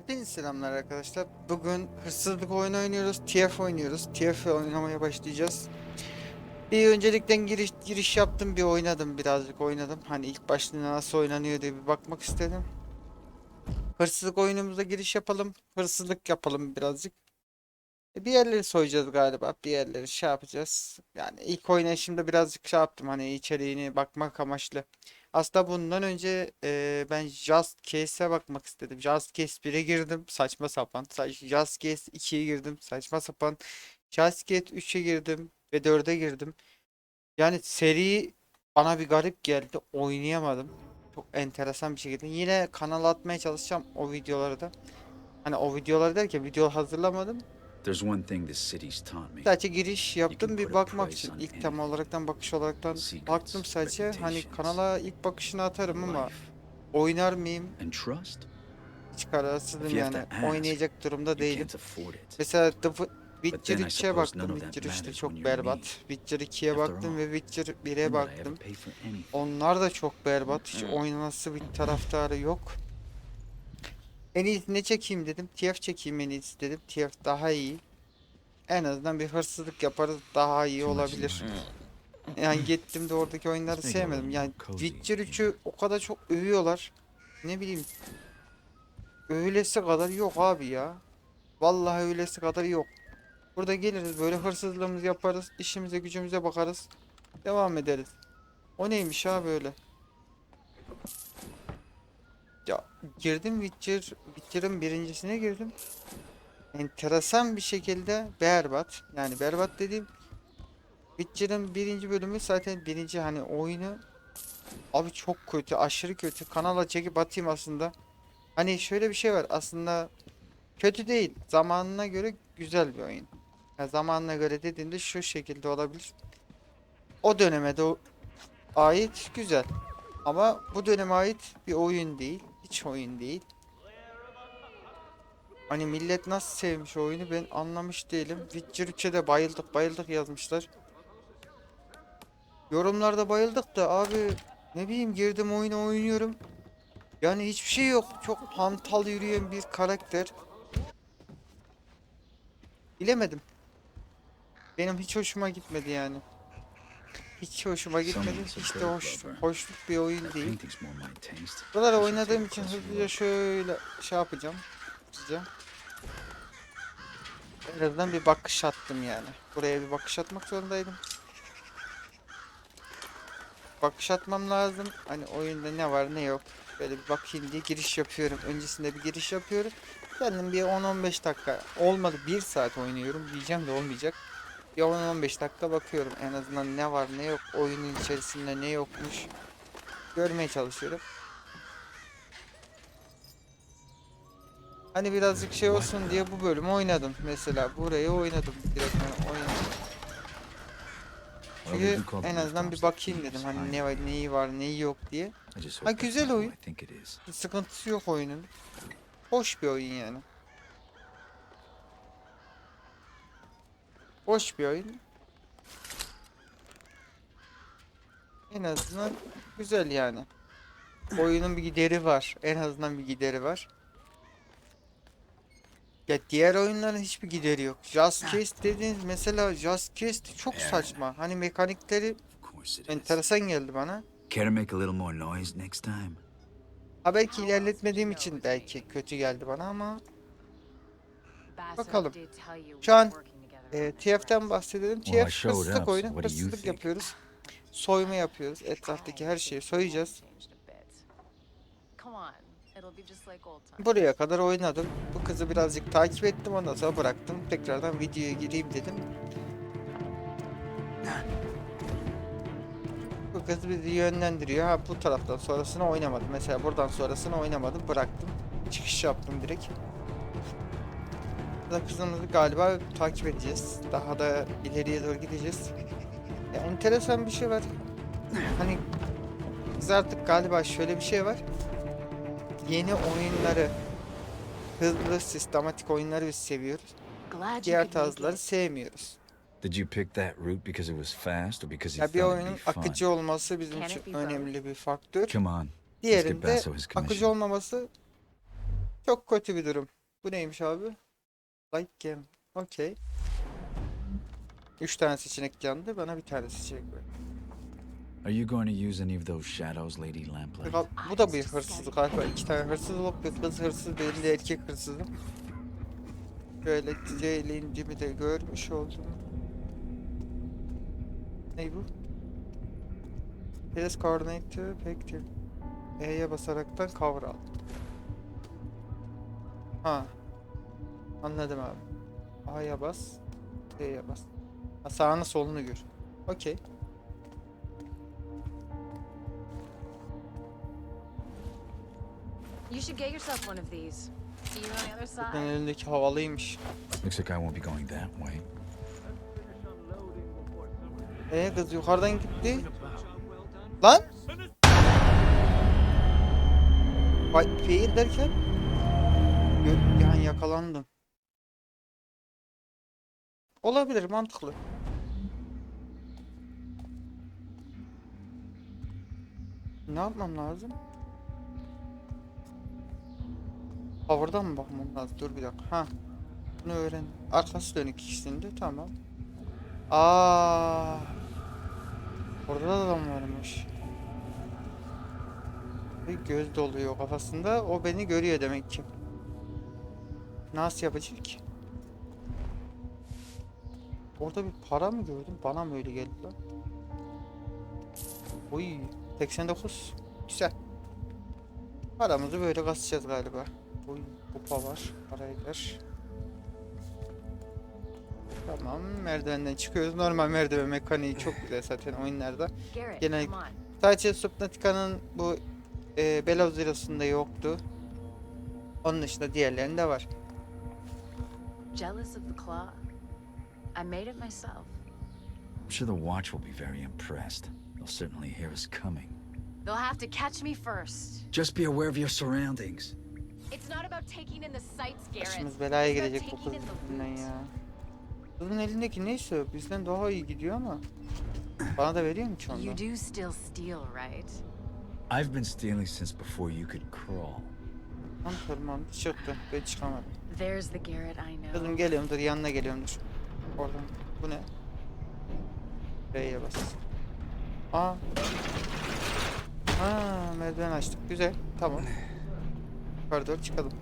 Hepinize selamlar arkadaşlar. Bugün hırsızlık oyunu oynuyoruz. TF oynuyoruz. TF oynamaya başlayacağız. Bir öncelikten giriş giriş yaptım, bir oynadım, birazcık oynadım. Hani ilk başta nasıl oynanıyor diye bir bakmak istedim. Hırsızlık oyunumuza giriş yapalım. Hırsızlık yapalım birazcık. E, Bir yerleri soyacağız galiba. Bir yerleri şey yapacağız. Yani ilk oynayışımda birazcık şey yaptım. Hani içeriğini bakmak amaçlı. Aslında bundan önce e, ben Just Case'e bakmak istedim. Just Case 1'e girdim. Saçma sapan. Sa- Just Case 2'ye girdim. Saçma sapan. Just Case 3'e girdim. Ve 4'e girdim. Yani seri bana bir garip geldi. Oynayamadım. Çok enteresan bir şekilde. Yine kanala atmaya çalışacağım o videoları da. Hani o videoları derken video hazırlamadım. There's one thing this city's taught me. Sadece giriş yaptım bir bakmak için. İlk tema olaraktan bakış olaraktan baktım sadece. Hani kanala ilk bakışını atarım ama oynar mıyım? Hiç kararsızım yani. Oynayacak durumda değilim. Mesela The Witcher I 3'e suppose baktım. Witcher 3'te matters çok berbat. Witcher 2'ye After baktım ve Witcher 1'e When would I ever baktım. Onlar da çok berbat. Hiç Hmm. oynaması bir taraftarı yok. En iyisi ne çekeyim dedim. TF çekeyim en iyisi dedim. TF daha iyi. En azından bir hırsızlık yaparız daha iyi olabilir. Yani gittim de oradaki oyunları sevmedim. Yani Witcher in 3'ü o kadar çok övüyorlar. Ne bileyim. Öylesi kadar yok abi ya. Vallahi öylesi kadar yok. Burada geliriz böyle hırsızlığımızı yaparız. işimize gücümüze bakarız. Devam ederiz. O neymiş ha böyle? Ya girdim Witcher, Witcher'ın birincisine girdim. Enteresan bir şekilde berbat. Yani berbat dediğim Witcher'ın birinci bölümü zaten birinci hani oyunu abi çok kötü aşırı kötü. Kanala çekip atayım aslında. Hani şöyle bir şey var aslında kötü değil zamanına göre güzel bir oyun. Ya zamanına göre dediğimde şu şekilde olabilir. O döneme de ait güzel ama bu döneme ait bir oyun değil hiç oyun değil Hani millet nasıl sevmiş oyunu ben anlamış değilim. Witcher 3'e de bayıldık bayıldık yazmışlar. Yorumlarda bayıldık da abi ne bileyim girdim oyunu oynuyorum. Yani hiçbir şey yok. Çok hantal yürüyen bir karakter. Bilemedim. Benim hiç hoşuma gitmedi yani. Hiç hoşuma gitmedi. Hiç de hoş, hoşluk bir oyun değil. Buraları oynadığım için hızlıca şöyle şey yapacağım. Hızlıca. En azından bir bakış attım yani. Buraya bir bakış atmak zorundaydım. Bakış atmam lazım. Hani oyunda ne var ne yok. Böyle bir bakayım diye giriş yapıyorum. Öncesinde bir giriş yapıyorum. Kendim bir 10-15 dakika olmadı 1 saat oynuyorum diyeceğim de olmayacak. Bir 10-15 dakika bakıyorum en azından ne var ne yok oyunun içerisinde ne yokmuş görmeye çalışıyorum. Hani birazcık şey olsun diye bu bölümü oynadım. Mesela burayı oynadım. Direkt ben oynadım. Çünkü en azından bir bakayım dedim. Hani ne var, neyi var, neyi yok diye. Ha, güzel oyun. sıkıntısı yok oyunun. Hoş bir oyun yani. Hoş bir oyun. En azından güzel yani. Oyunun bir gideri var. En azından bir gideri var. Ya diğer oyunların hiçbir gideri yok. Just Case dediğiniz mesela Just Case çok saçma. Hani mekanikleri enteresan geldi bana. Care to make a little more noise next time? Ha belki ilerletmediğim için belki kötü geldi bana ama Bakalım. Şu an e, TF'den bahsedelim. TF hırsızlık oyunu. Hırsızlık yapıyoruz. Soyma yapıyoruz. Etraftaki her şeyi soyacağız. Buraya kadar oynadım. Bu kızı birazcık takip ettim ondan sonra bıraktım. Tekrardan videoya gireyim dedim. Bu kız bizi yönlendiriyor. Ha bu taraftan sonrasını oynamadım. Mesela buradan sonrasını oynamadım. Bıraktım. Çıkış yaptım direkt. Kızımızı galiba takip edeceğiz. Daha da ileriye doğru gideceğiz. Ya, enteresan bir şey var. Hani biz artık galiba şöyle bir şey var yeni oyunları, hızlı, sistematik oyunları biz seviyoruz. Diğer tarzları sevmiyoruz. Did you pick that route because it was fast or because you Ya bir oyunun akıcı olması bizim için önemli bir faktör. Come on. Diğerinde akıcı olmaması Çok kötü bir durum. Bu neymiş abi? Like game. Okey. Üç tane seçenek yandı. Bana bir tane seçenek ver. Are you going to use any of those shadows, Lady Lamplight? Bak, Bu da bir hırsızlık galiba. İki tane hırsızlık. Bir kız hırsız, bir de erkek hırsızlık. Böyle düzeyleyince de görmüş oldum. Ne bu? Press coordinate to effective. E'ye basaraktan cover al. Ha. Anladım abi. A'ya bas. D'ye bas. Ha, sağını solunu gör. Okey. You should get yourself one of these. See you on the other Senin side. elindeki havalıymış. Looks like I won't be going that way. Ee kız yukarıdan gitti. Lan! Vay fail derken Gö- yani yakalandım. Olabilir mantıklı. Ne yapmam lazım? Power'dan mı bakmam lazım? Dur bir dakika. Ha. Bunu öğren. Arkası dönük ikisinde tamam. Aa. Orada da adam varmış. Bir göz doluyor kafasında. O beni görüyor demek ki. Nasıl yapacak ki? Orada bir para mı gördüm? Bana mı öyle geldi lan? Oy, 89. Güzel. Paramızı böyle kasacağız galiba. Oy, kupa var. Para eder. Tamam, merdivenden çıkıyoruz. Normal merdiven mekaniği çok güzel zaten oyunlarda. Garrett, Gene- come on. Sadece Subnautica'nın bu e, Below Zero'sunda yoktu. Onun dışında diğerlerinde var. Jealous of the claw? I made it myself. I'm sure the Watch will be very impressed. They'll certainly hear us coming. They'll have to catch me first. Just be aware of your surroundings. It's not about taking in the sights, Garrett. Başımız belaya It's about girecek bu taking kız in the yüzünden loot. ya. Kızın elindeki neyse bizden daha iyi gidiyor ama. Bana da veriyor mu ki You ondan? do still steal, right? I've been stealing since before you could crawl. Tam tırmandı çıktı. Ben çıkamadım. There's the Garrett I know. Kızım geliyorum dur yanına geliyorum dur. Oradan. Bu ne? B'ye bas. Aa. Aa merdiven açtık. Güzel. Tamam. Yukarı doğru çıkalım.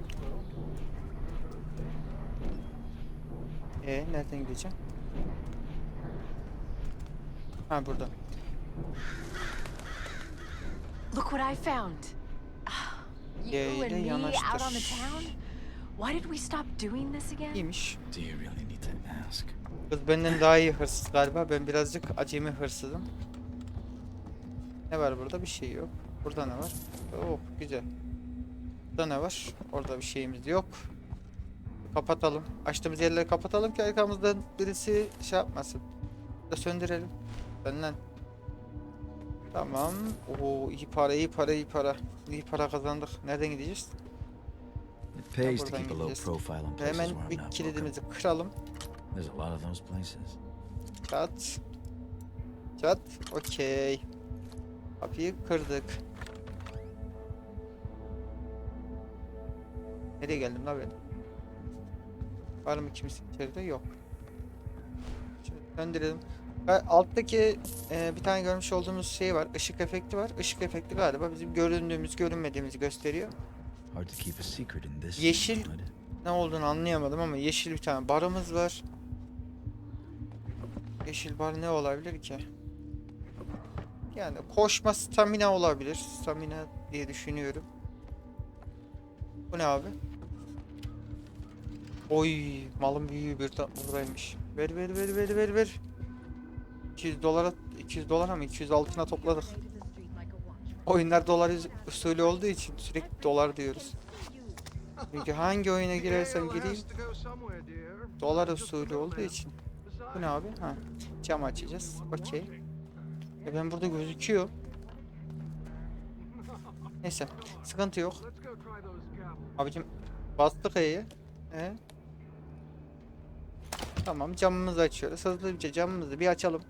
E nereden gideceğim? Ha burada. Look what I found. You and me out on the town? Why did we stop doing this again? İyiymiş. Do you really need to ask? Kız benden daha iyi hırsız galiba. Ben birazcık acemi hırsızım. Ne var burada? Bir şey yok. Burada ne var? Oh güzel. Burada ne var? Orada bir şeyimiz yok. Kapatalım. Açtığımız yerleri kapatalım ki arkamızdan birisi şey yapmasın. Da söndürelim. Ben lan. Tamam. Oo iyi para, iyi para, iyi para. İyi para kazandık. Nereden gideceğiz? It pays to buradan keep a low gideceğiz. profile in Ve places hemen where I'm bir kilidimizi kıralım. There's a lot of those places. Çat. Çat. Okey. Kapıyı kırdık. Nereye geldim la ben? Var mı kimse içeride? Yok. Şöyle Döndürelim. Alttaki e, bir tane görmüş olduğumuz şey var. Işık efekti var. Işık efekti galiba bizim göründüğümüz, görünmediğimizi gösteriyor. Yeşil-. Ne olduğunu anlayamadım ama yeşil bir tane barımız var. Yeşil bar ne olabilir ki? Yani koşma stamina olabilir. Stamina diye düşünüyorum. Bu ne abi? Oy malın büyüğü bir buradaymış. Ver ver ver ver ver ver. 200 dolara 200 dolara mı 200 altına topladık. Oyunlar dolar usulü olduğu için sürekli dolar diyoruz. Çünkü hangi oyuna girersem gireyim dolar usulü olduğu için. Bu ne abi? Ha. Cam açacağız. Okey. E ben burada gözüküyor. Neyse. Sıkıntı yok. Abicim bastık E'ye. E? Tamam camımızı açıyoruz. Hızlıca camımızı bir açalım.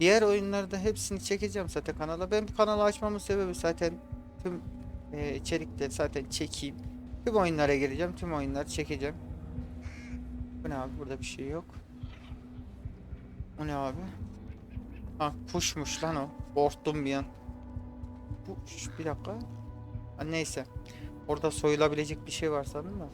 Diğer oyunlarda hepsini çekeceğim zaten kanala. Ben bu kanalı açmamın sebebi zaten tüm e, içerikleri zaten çekeyim. Tüm oyunlara gireceğim. Tüm oyunları çekeceğim. Bu ne abi? Burada bir şey yok. O ne abi? Ha pushmuş lan o. Korktum bir an. Push bir dakika. Ha, neyse. Orada soyulabilecek bir şey var sandım da.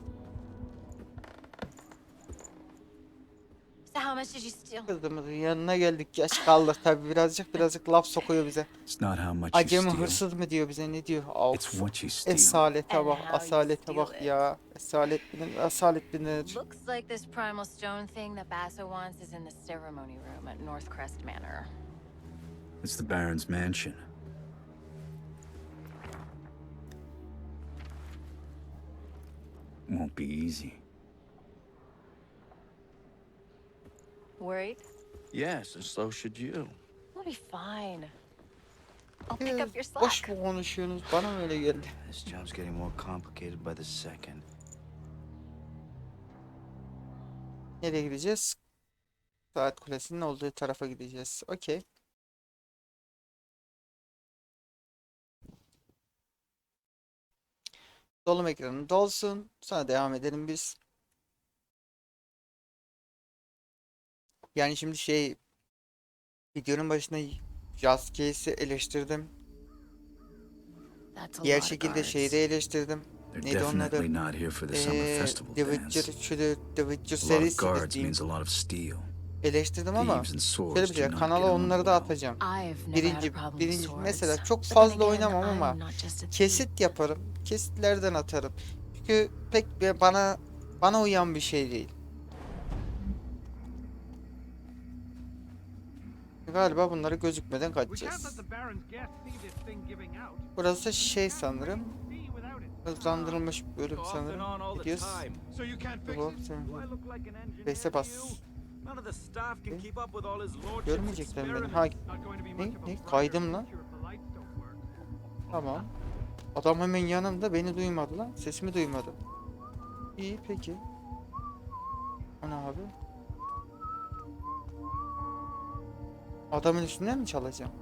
You steal? Kızımızın yanına geldik. Geç kaldık tabi birazcık birazcık laf sokuyor bize. It's not how much Acemi you steal. hırsız mı diyor bize ne diyor? It's Of. what you steal. Esalete And bak, how you asalete steal bak it. ya. Esalet bilinir, asalet bilinir. Looks like this primal stone thing that Basso wants is in the ceremony room at Northcrest Manor. It's the Baron's mansion. Won't be easy. Worried? Yes, and so should you. We'll be fine. I'll pick Ya, up your boş slack. mu konuşuyorsunuz? Bana mı öyle geldi? This job's getting more complicated by the second. Nereye gideceğiz? Saat kulesinin olduğu tarafa gideceğiz. Okey. Dolum ekranı dolsun. Sonra devam edelim biz. Yani şimdi şey videonun başında Just Case'i eleştirdim. Diğer şekilde şeyi de eleştirdim. Neydi onun adı? Ee, The. Witcher, The The Witcher serisi diyeyim. Eleştirdim ama şöyle bir şey kanala onları da atacağım. Birinci, birinci mesela çok fazla oynamam ama kesit yaparım. Kesitlerden atarım. Çünkü pek bana bana uyan bir şey değil. Galiba bunları gözükmeden kaçacağız. Burası şey sanırım. Hızlandırılmış bölüm sanırım. Gidiyoruz. Bu, Base'e to bas. Görmeyecekler beni. Ha Ne? Ne? Kaydım lan. tamam. Adam hemen yanımda beni duymadı lan. Sesimi duymadı. İyi peki. Ana abi. Adamın üstünden mi çalacağım?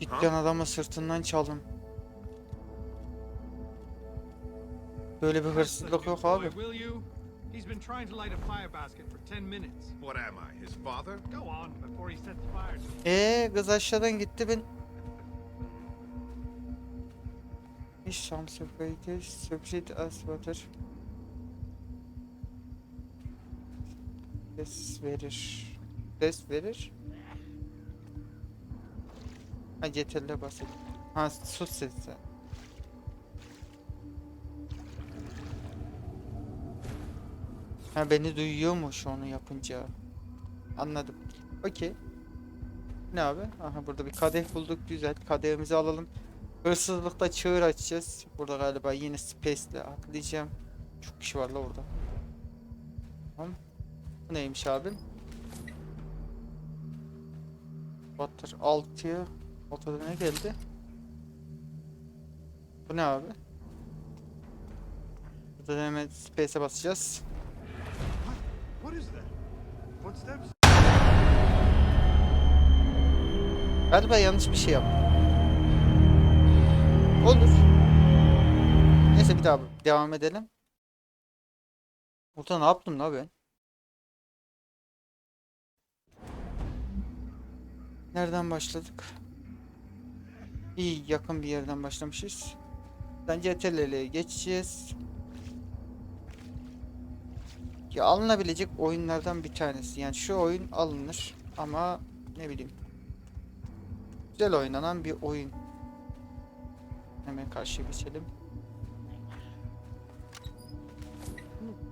Cidden adamı sırtından çaldım. Böyle bir hırsızlık yok abi. He's been trying to light a fire basket for 10 minutes. What am I, his father? Go on before he sets fire to. Ee kız aşağıdan gitti ben. İş Samsung Subject as water. Ses verir. Ses verir. Ha CTRL'e basayım. Ha sus sesi. Ha beni duyuyormuş onu yapınca. Anladım. Okey. Ne abi? Aha burada bir kadeh bulduk. Güzel. Kadehimizi alalım. Hırsızlıkta çığır açacağız. Burada galiba yine Space'le atlayacağım. Çok kişi var la orada. Tamam. Bu neymiş abi? Batır 6'ya. Ortada ne geldi? Bu ne abi? Burada da hemen Space'e basacağız. Galiba yanlış bir şey yaptım. Olur. Neyse bir daha devam edelim. Burada ne yaptım la ben? Nereden başladık? İyi yakın bir yerden başlamışız. Bence CTRL'ye geçeceğiz. Ya alınabilecek oyunlardan bir tanesi. Yani şu oyun alınır ama ne bileyim güzel oynanan bir oyun. Hemen karşıya geçelim.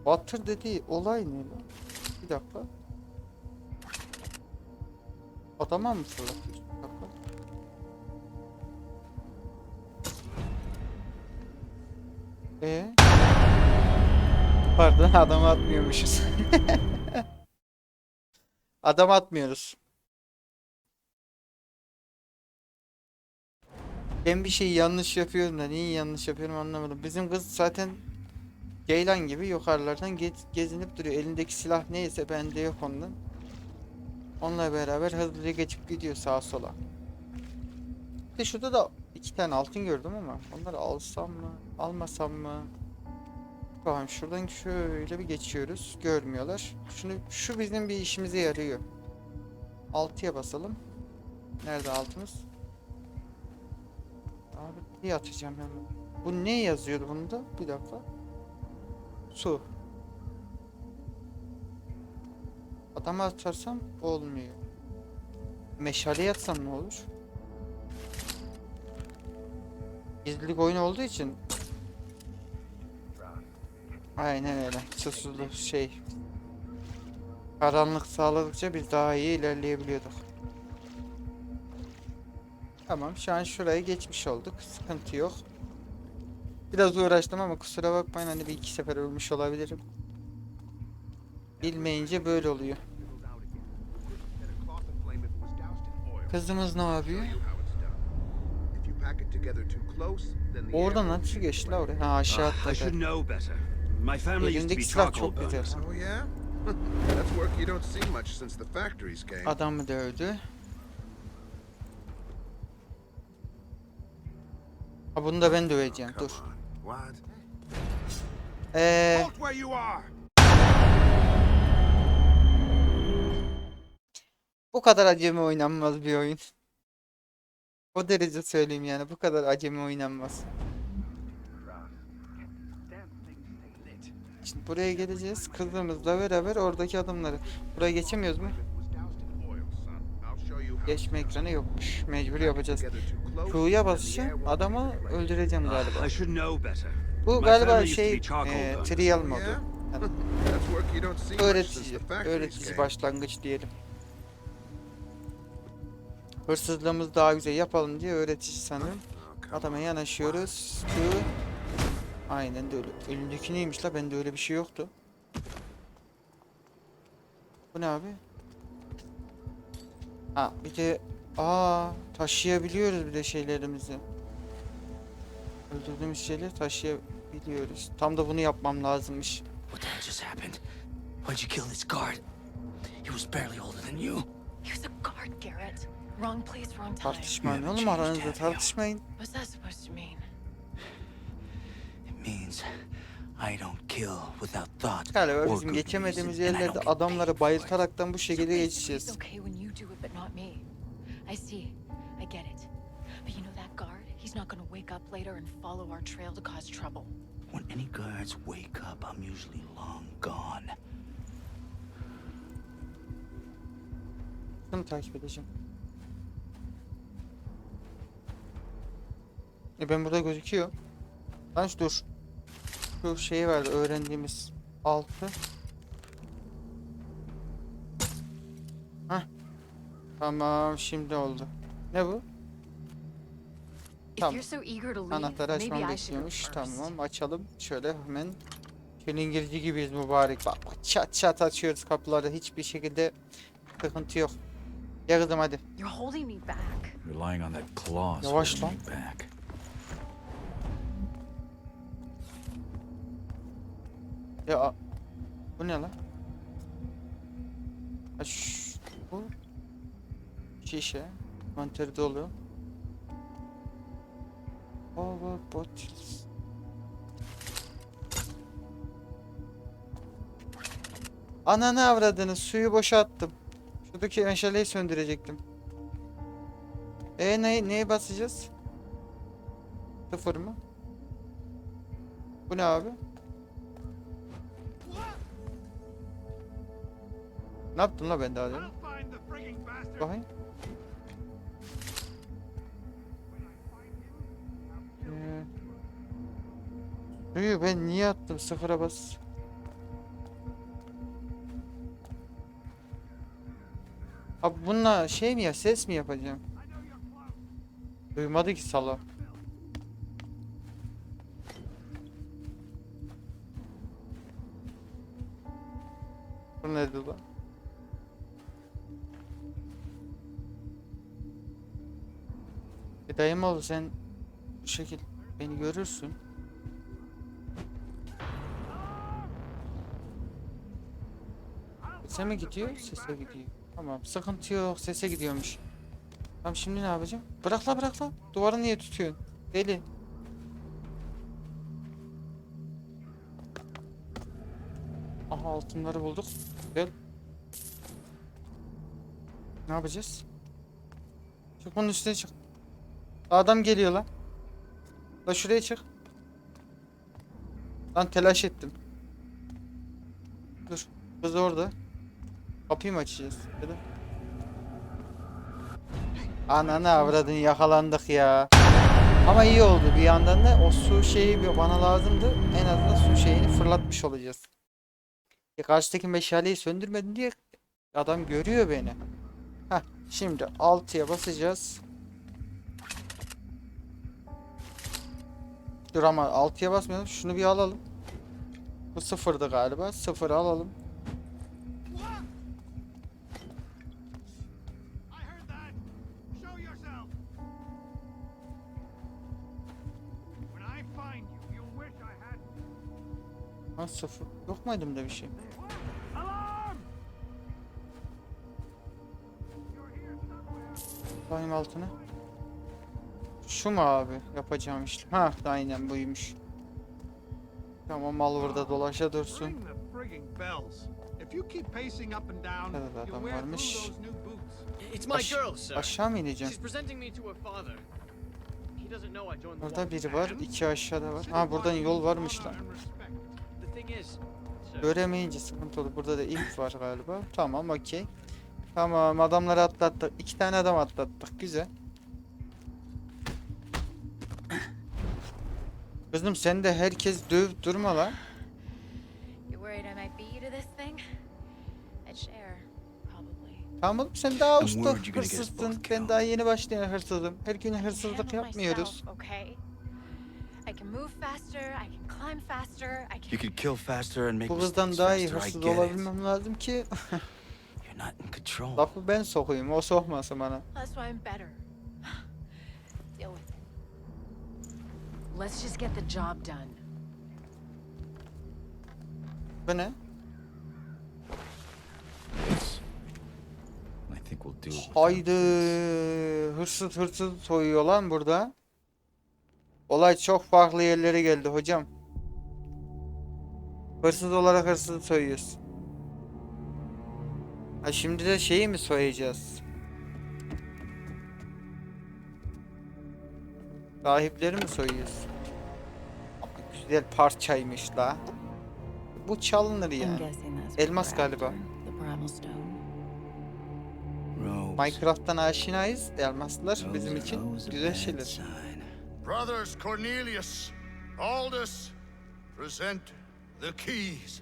Batır dediği olay ne lan? Bir dakika. Adama mı dakika. Ee? Pardon adam atmıyormuşuz. adam atmıyoruz. Ben bir şey yanlış yapıyorum da neyi yanlış yapıyorum anlamadım. Bizim kız zaten Ceylan gibi yukarılardan ge- gezinip duruyor. Elindeki silah neyse bende yok ondan. Onunla beraber hızlıca geçip gidiyor sağa sola. Bir şurada da iki tane altın gördüm ama onları alsam mı, almasam mı? Tamam şuradan şöyle bir geçiyoruz. Görmüyorlar. Şunu şu bizim bir işimize yarıyor. 6'ya basalım. Nerede altımız? Abi bir atacağım hemen. Bu ne yazıyordu bunda? Bir dakika. Su. Adama atarsam olmuyor. Meşale yatsam ne olur? Gizlilik oyunu olduğu için Aynen öyle. Susuzluk şey. Karanlık sağladıkça biz daha iyi ilerleyebiliyorduk. Tamam şu an şuraya geçmiş olduk. Sıkıntı yok. Biraz uğraştım ama kusura bakmayın hani bir iki sefer ölmüş olabilirim. Bilmeyince böyle oluyor. Then the air Oradan nasıl geçti la oraya? Ha aşağı Ah, atladı. Elindeki silah çok güzel. Oh yeah? That's work you don't see much since the factories came. Adamı dövdü. Ha bunu da ben döveceğim. Come Dur. Eee bu kadar acemi oynanmaz bir oyun. O derece söyleyeyim yani bu kadar acemi oynanmaz. Şimdi buraya geleceğiz. Kızımızla beraber oradaki adımları. Buraya geçemiyoruz mu? Geçme ekranı yokmuş. Mecbur yapacağız. Q'ya basacağım. Adamı öldüreceğim galiba. Ah. Bu galiba şey burners. trial modu. Yani öğretici, öğretici başlangıç diyelim. Hırsızlığımızı daha güzel yapalım diye öğretici sanırım. Adama yanaşıyoruz. Q. Aynen de öyle. Elindeki neymiş la? Bende öyle bir şey yoktu. Bu ne abi? Ha bir de aa taşıyabiliyoruz bir de şeylerimizi. Öldürdüğümüz şeyleri taşıyabiliyoruz. Tam da bunu yapmam lazımmış. What the hell just happened? Why'd you kill this guard? He was barely older than you. He was a guard, Garrett. Wrong place, wrong time. Tartışmayın oğlum aranızda tartışmayın. What's that supposed to mean? It means I don't kill without thought. Galiba or bizim good geçemediğimiz yerlerde adamları bayıltaraktan bu şekilde geçeceğiz. It's okay when you do it, but not me. I see. I get it. But you know that guard? He's not gonna wake up later and follow our trail to cause trouble. When any guards wake up, I'm usually long gone. Bunu takip edeceğim. E ben burada gözüküyor. Lan şu dur. Şu şeyi vardı öğrendiğimiz. Altı. Hah. Tamam şimdi oldu. Ne bu? Tamam. Anahtarı açmam bekliyormuş. Tamam açalım. Şöyle hemen. Çilingirci gibiyiz mübarek. Bak çat çat açıyoruz kapıları. Hiçbir şekilde sıkıntı yok. Ya kızım hadi. You're holding Ya bu ne lan? Ha, bu şişe mantarı dolu. Over bottles. Ananı avradını suyu boşalttım. Şuradaki meşaleyi söndürecektim. E ne neye basacağız? Sıfır mı? Bu ne abi? Ne yaptın la ben daha demin? Bakayım. Ee, ben niye attım sıfıra bas. Abi bununla şey mi ya ses mi yapacağım? Duymadı ki sala. Bu nedir lan? Dayım ol sen bu şekil beni görürsün. Sese mi gidiyor? Sese gidiyor. Tamam sıkıntı yok sese gidiyormuş. Tamam şimdi ne yapacağım? Bırak la bırak la. Duvarı niye tutuyorsun? Deli. Aha altınları bulduk. Güzel. Ne yapacağız? Çık bunun üstüne çık. Adam geliyor lan. La şuraya çık. Lan telaş ettim. Dur. Kız orada. Kapıyı mı açacağız? Ya da... Ananı avradın yakalandık ya. Ama iyi oldu bir yandan da o su şeyi bana lazımdı. En azından su şeyini fırlatmış olacağız. Ya karşıdaki meşaleyi söndürmedin diye adam görüyor beni. Heh, şimdi 6'ya basacağız. Dur ama 6'ya basmayalım. Şunu bir alalım. Bu sıfırdı galiba. Sıfırı alalım. Ha sıfır. Yok mu elimde bir şey? Alarm! You're Şu mu abi yapacağım işlem? Ha aynen buymuş. Tamam mal burada dolaşa dursun. Evet, adam varmış. Aş- aşağı mı ineceğim? Burada biri var, iki aşağıda var. Ha buradan yol varmış lan. Göremeyince sıkıntı olur. Burada da ip var galiba. Tamam okey. Tamam adamları atlattık. İki tane adam atlattık. Güzel. Kızım sen de herkes dövüp durma lan. Tamam oğlum sen daha usta both Ben daha yeni başlayan hırsızım. Her gün hırsızlık yapmıyoruz. Bu kızdan daha iyi hırsız olabilmem lazım ki lafı ben sokuyum. O sokmasın bana. That's why I'm better. Deal with it. Let's just get the job done. Bu ne? I think we'll do it. without Haydi hırsız hırsız soyuyor lan burada. Olay çok farklı yerlere geldi hocam. Hırsız olarak hırsız soyuyoruz. Ha şimdi de şeyi mi soyacağız? Sahipleri mi soyuyoruz? Güzel parçaymış la. Bu çalınır yani. Elmas galiba. Minecraft'tan aşinayız. Elmaslar bizim için güzel şeyler. Brothers Cornelius, Aldous, present the keys.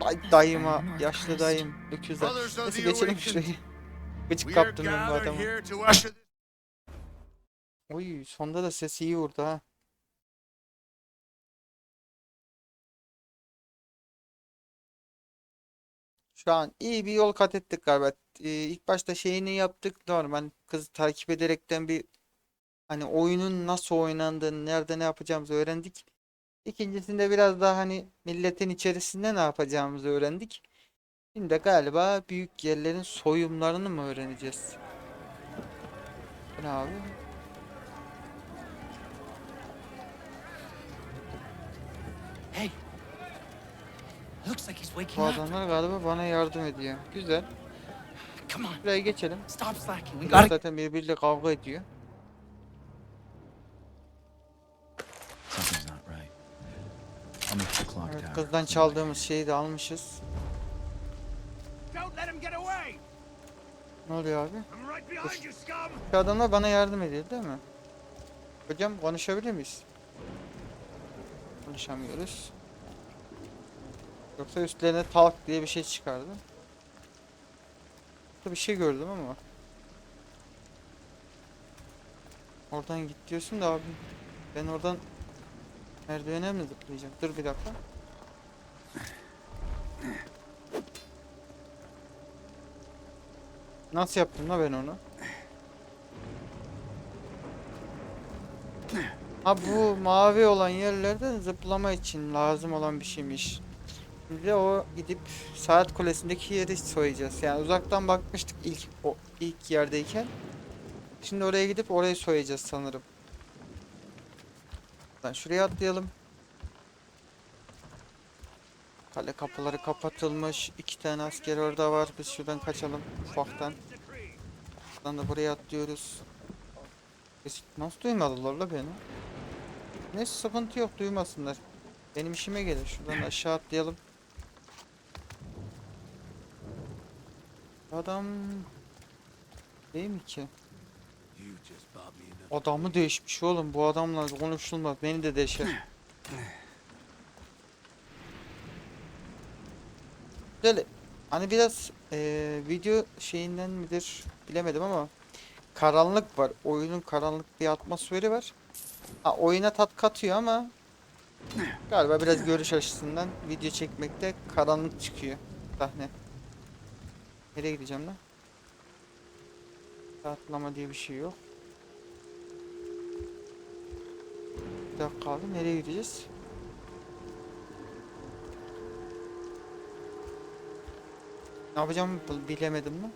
Ay dayıma, yaşlı dayım, öküzler. Neyse geçelim şurayı. Gıcık kaptım ben bu gathered adama. here to usher Oy sonda da sesi iyi vurdu ha. Şu an iyi bir yol kat ettik galiba. Ee, ilk başta şeyini yaptık normal kızı takip ederekten bir hani oyunun nasıl oynandığını, nerede ne yapacağımızı öğrendik. İkincisinde biraz daha hani milletin içerisinde ne yapacağımızı öğrendik. Şimdi de galiba büyük yerlerin soyumlarını mı öğreneceğiz? Ne abi? Hey. Looks like he's waking Bu up. adamlar galiba bana yardım ediyor. Güzel. Come on. Buraya geçelim. Stop slacking. We Bunlar gotta. zaten birbiriyle kavga ediyor. Something's not right. I'll make the clock Evet, tower. kızdan çaldığımız şeyi de almışız. Don't let him get away! Ne oluyor abi? I'm right behind you, scum! Şu adamlar bana yardım ediyor değil mi? Hocam konuşabilir miyiz? Konuşamıyoruz. Yoksa üstlerine talk diye bir şey çıkardı. Burada bir şey gördüm ama. Oradan git diyorsun da abi. Ben oradan merdivene mi zıplayacağım? Dur bir dakika. Nasıl yaptım la ben onu? Ha bu mavi olan yerlerden zıplama için lazım olan bir şeymiş. Şimdi o gidip saat kulesindeki yeri soyacağız. Yani uzaktan bakmıştık ilk o ilk yerdeyken. Şimdi oraya gidip orayı soyacağız sanırım. Lan şuraya atlayalım. Kale kapıları kapatılmış. iki tane asker orada var. Biz şuradan kaçalım ufaktan. Buradan da buraya atlıyoruz. Nasıl duymadılar la beni? Neyse sıkıntı yok duymasınlar. Benim işime gelir. Şuradan aşağı atlayalım. Adam değil mi ki? Adamı değişmiş oğlum. Bu adamla konuşulmaz. Beni de deşer. Böyle hani biraz eee, video şeyinden midir bilemedim ama karanlık var. Oyunun karanlık bir atmosferi var. Ha, oyuna tat katıyor ama galiba biraz görüş açısından video çekmekte karanlık çıkıyor sahne. Nereye gideceğim lan? Atlama diye bir şey yok. Bir dakika abi nereye gideceğiz? Ne yapacağımı bil- bilemedim lan.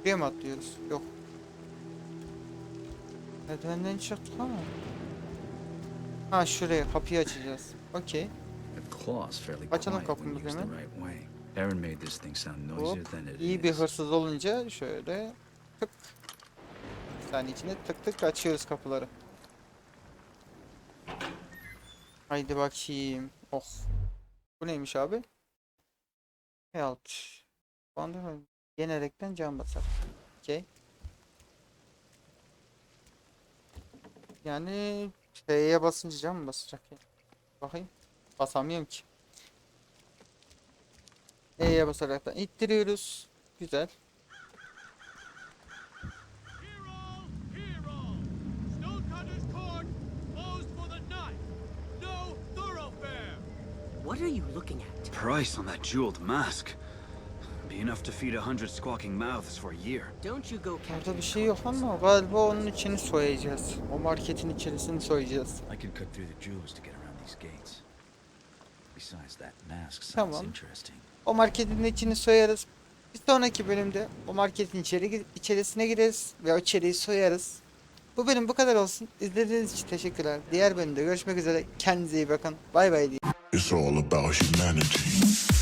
Buraya mı atlıyoruz? Yok. Merdivenden çıktık ama. Ha şuraya kapıyı açacağız. Okey. Açalım kapımızı hemen. Aaron made this thing sound noisier than it İyi bir is. hırsız olunca şöyle tık. Bir saniye içinde tık tık açıyoruz kapıları. Haydi bakayım. Oh. Bu neymiş abi? Help. Bandı Generekten can basar. Okey. Yani F'ye basınca can mı basacak ya? Bakayım. Basamıyorum ki. E'ye basarak da ittiriyoruz. Güzel. What are you looking at? Price on that jeweled mask. Enough to feed a hundred squawking mouths for a year. Don't you go Burada bir şey yok ama galiba onun içini soyacağız. O marketin içerisini soyacağız. I can cut through the jewels to get around these gates. Besides, that mask sounds Tamam. interesting. O marketin içini soyarız. Bir sonraki bölümde o marketin içeri, içerisine gireriz ve o içeriği soyarız. Bu bölüm bu kadar olsun. İzlediğiniz için teşekkürler. Diğer bölümde görüşmek üzere. Kendinize iyi bakın. Bay bay. It's all about humanity.